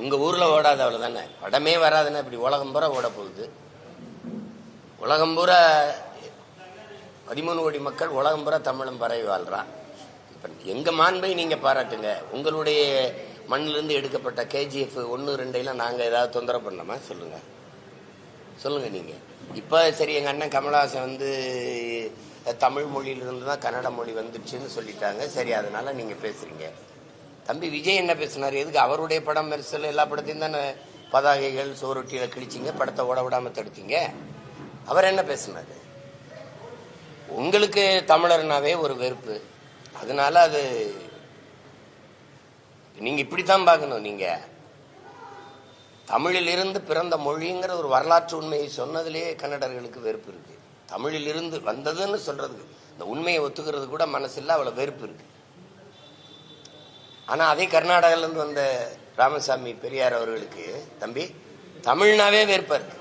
உங்க ஊர்ல ஓடாது அவ்வளவுதானே? படமே வராதுன்னா இப்படி உலகம் பூரா ஓட போகுது. உலகம் பூரா பதிமூணு கோடி மக்கள் உலகம் பூரா தமிழும் பரவி வாழ்றான். இப்ப எங்க மாண்பை நீங்க பாராட்டுங்க. உங்களுடைய மண்ணிலிருந்து எடுக்கப்பட்ட கேஜிஎஃப் ஒன்று ரெண்டையெல்லாம் நாங்கள் ஏதாவது தொந்தரவு பண்ணலாமா? சொல்லுங்கள் சொல்லுங்கள் நீங்கள் இப்போ சரி எங்கள் அண்ணன் கமலஹாசன் வந்து தமிழ் மொழியிலிருந்து தான் கன்னட மொழி வந்துடுச்சுன்னு சொல்லிட்டாங்க. சரி அதனால நீங்கள் பேசுகிறீங்க தம்பி விஜய் என்ன பேசினார்? எதுக்கு அவருடைய படம் மெரிசல் எல்லா படத்தையும் தானே பதாகைகள் சோரொட்டியில் கிழிச்சிங்க படத்தை ஓட விடாமல் தடுத்தீங்க? அவர் என்ன பேசினார்? உங்களுக்கு தமிழர்னாவே ஒரு வெறுப்பு. அதனால அது நீங்க இப்படித்தான் பார்க்கணும் நீங்க. தமிழிலிருந்து பிறந்த மொழிங்கிற ஒரு வரலாற்று உண்மையை சொன்னதிலேயே கன்னடர்களுக்கு வெறுப்பு இருக்கு. தமிழிலிருந்து வந்ததுன்னு சொல்றதுக்கு இந்த உண்மையை ஒத்துக்கிறது கூட மனசில் அவ்வளவு வெறுப்பு இருக்கு. ஆனால் அதே கர்நாடகாலேருந்து வந்த ராமசாமி பெரியார் அவர்களுக்கு தம்பி தமிழ்னாவே வெறுப்பா இருக்கு.